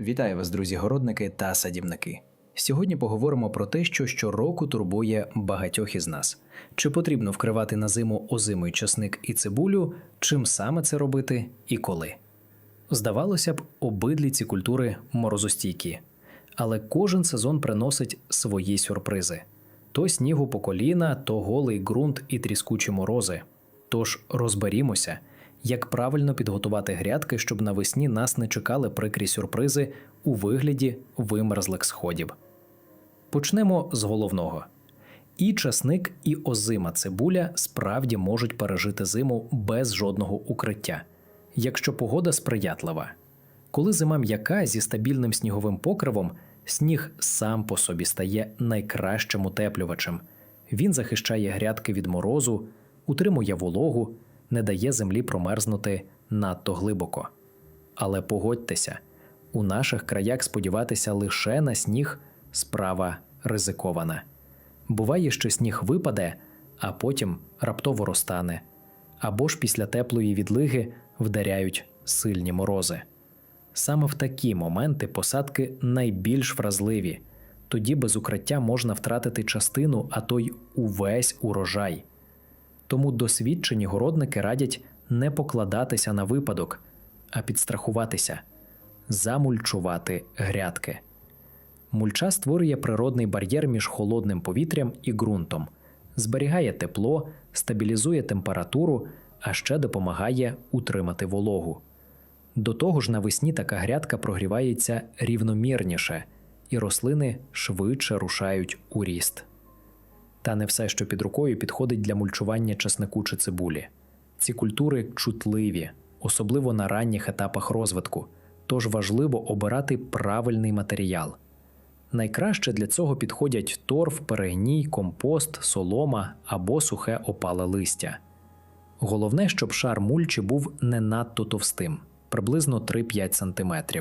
Вітаю вас, друзі, городники та садівники. Сьогодні поговоримо про те, що щороку турбує багатьох із нас: чи потрібно вкривати на зиму озимий часник і цибулю, чим саме це робити і коли. Здавалося б, обидві ці культури морозостійкі, але кожен сезон приносить свої сюрпризи: то снігу по коліна, то голий ґрунт і тріскучі морози. Тож розберімося, як правильно підготувати грядки, щоб навесні нас не чекали прикрі сюрпризи у вигляді вимерзлих сходів. Почнемо з головного. І часник, і озима цибуля справді можуть пережити зиму без жодного укриття, якщо погода сприятлива. Коли зима м'яка зі стабільним сніговим покривом, сніг сам по собі стає найкращим утеплювачем. Він захищає грядки від морозу, утримує вологу, не дає землі промерзнути надто глибоко. Але погодьтеся, у наших краях сподіватися лише на сніг справа ризикована. Буває, що сніг випаде, а потім раптово розтане, або ж після теплої відлиги вдаряють сильні морози. Саме в такі моменти посадки найбільш вразливі, тоді без укриття можна втратити частину, а то й увесь урожай. Тому досвідчені городники радять не покладатися на випадок, а підстрахуватися, замульчувати грядки. Мульча створює природний бар'єр між холодним повітрям і ґрунтом, зберігає тепло, стабілізує температуру, а ще допомагає утримати вологу. До того ж, навесні така грядка прогрівається рівномірніше, і рослини швидше рушають у ріст. Та не все, що під рукою, підходить для мульчування часнику чи цибулі. Ці культури чутливі, особливо на ранніх етапах розвитку, тож важливо обирати правильний матеріал. Найкраще для цього підходять торф, перегній, компост, солома або сухе опале листя. Головне, щоб шар мульчі був не надто товстим, приблизно 3-5 см.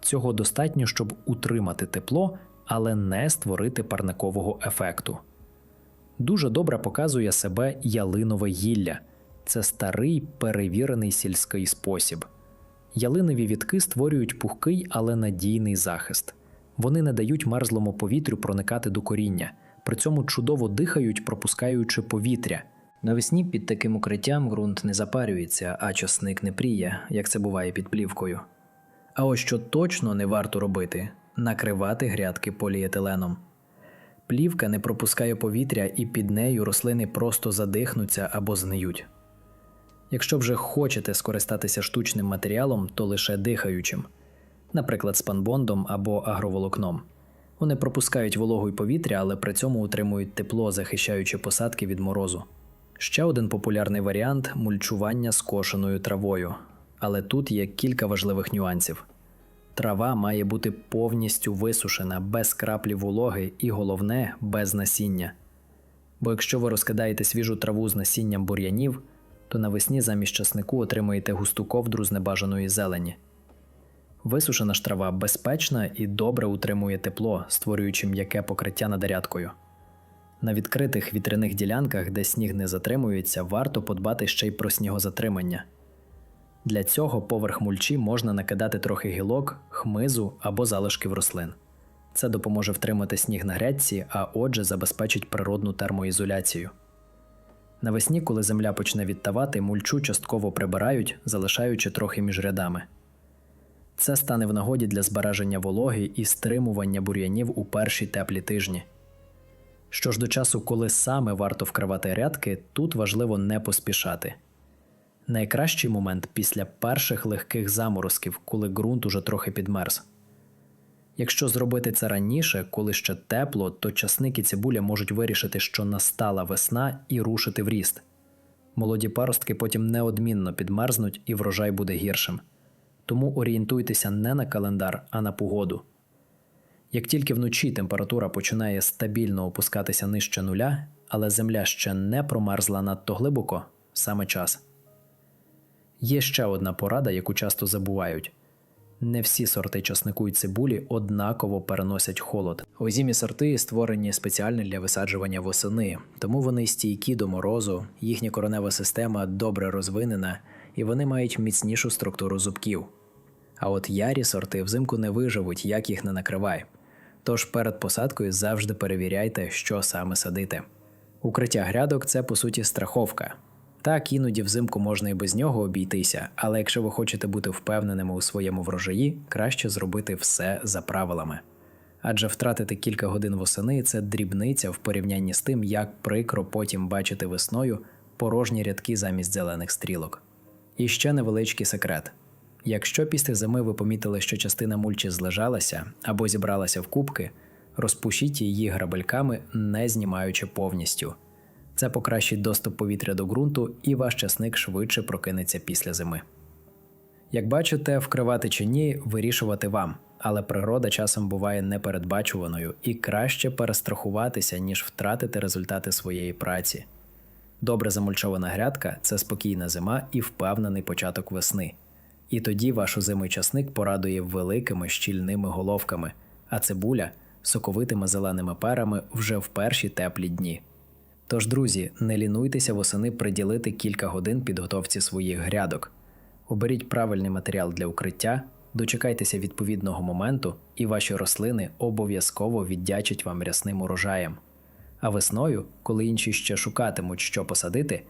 Цього достатньо, щоб утримати тепло, але не створити парникового ефекту. Дуже добре показує себе ялинове гілля. Це старий перевірений сільський спосіб. Ялинові вітки створюють пухкий, але надійний захист. Вони не дають мерзлому повітрю проникати до коріння, при цьому чудово дихають, пропускаючи повітря. Навесні під таким укриттям ґрунт не запарюється, а часник не пріє, як це буває під плівкою. А ось що точно не варто робити накривати грядки поліетиленом. Плівка не пропускає повітря, і під нею рослини просто задихнуться або згниють. Якщо вже хочете скористатися штучним матеріалом, то лише дихаючим, наприклад, спанбондом або агроволокном. Вони пропускають вологу й повітря, але при цьому утримують тепло, захищаючи посадки від морозу. Ще один популярний варіант мульчування скошеною травою, але тут є кілька важливих нюансів. Трава має бути повністю висушена, без краплі вологи і головне без насіння. Бо якщо ви розкидаєте свіжу траву з насінням бур'янів, то навесні замість часнику отримаєте густу ковдру з небажаної зелені. Висушена ж трава безпечна і добре утримує тепло, створюючи м'яке покриття над рядкою. На відкритих вітряних ділянках, де сніг не затримується, варто подбати ще й про снігозатримання. Для цього поверх мульчі можна накидати трохи гілок, хмизу або залишків рослин. Це допоможе втримати сніг на грядці, а отже, забезпечить природну термоізоляцію. Навесні, коли земля почне відтавати, мульчу частково прибирають, залишаючи трохи між рядами. Це стане в нагоді для збереження вологи і стримування бур'янів у перші теплі тижні. Що ж до часу, коли саме варто вкривати рядки, тут важливо не поспішати. Найкращий момент після перших легких заморозків, коли ґрунт уже трохи підмерз. Якщо зробити це раніше, коли ще тепло, то часник і цибуля можуть вирішити, що настала весна і рушити в ріст. Молоді паростки потім неодмінно підмерзнуть і врожай буде гіршим. Тому орієнтуйтеся не на календар, а на погоду. Як тільки вночі температура починає стабільно опускатися нижче нуля, але земля ще не промерзла надто глибоко, саме час. Є ще одна порада, яку часто забувають: не всі сорти часнику і цибулі однаково переносять холод. Озімі сорти створені спеціально для висаджування восени, тому вони стійкі до морозу, їхня коронева система добре розвинена і вони мають міцнішу структуру зубків. А от ярі сорти взимку не виживуть, як їх не накривай. Тож перед посадкою завжди перевіряйте, що саме садити. Укриття грядок це по суті страховка. Так, іноді взимку можна і без нього обійтися, але якщо ви хочете бути впевненими у своєму врожаї, краще зробити все за правилами. Адже втратити кілька годин восени це дрібниця в порівнянні з тим, як прикро потім бачити весною порожні рядки замість зелених стрілок. І ще невеличкий секрет. Якщо після зими ви помітили, що частина мульчі злежалася або зібралася в кубки, розпушіть її грабельками, не знімаючи повністю. Це покращить доступ повітря до ґрунту і ваш часник швидше прокинеться після зими. Як бачите, вкривати чи ні, вирішувати вам, але природа часом буває непередбачуваною і краще перестрахуватися, ніж втратити результати своєї праці. Добре замульчована грядка це спокійна зима і впевнений початок весни. І тоді ваш озимий часник порадує великими щільними головками, а цибуля соковитими зеленими перами вже в перші теплі дні. Тож, друзі, не лінуйтеся восени приділити кілька годин підготовці своїх грядок. Оберіть правильний матеріал для укриття, дочекайтеся відповідного моменту, і ваші рослини обов'язково віддячать вам рясним урожаєм. А весною, коли інші ще шукатимуть, що посадити,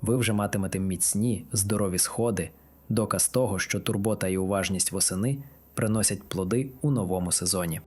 ви вже матимете міцні, здорові сходи, доказ того, що турбота і уважність восени приносять плоди у новому сезоні.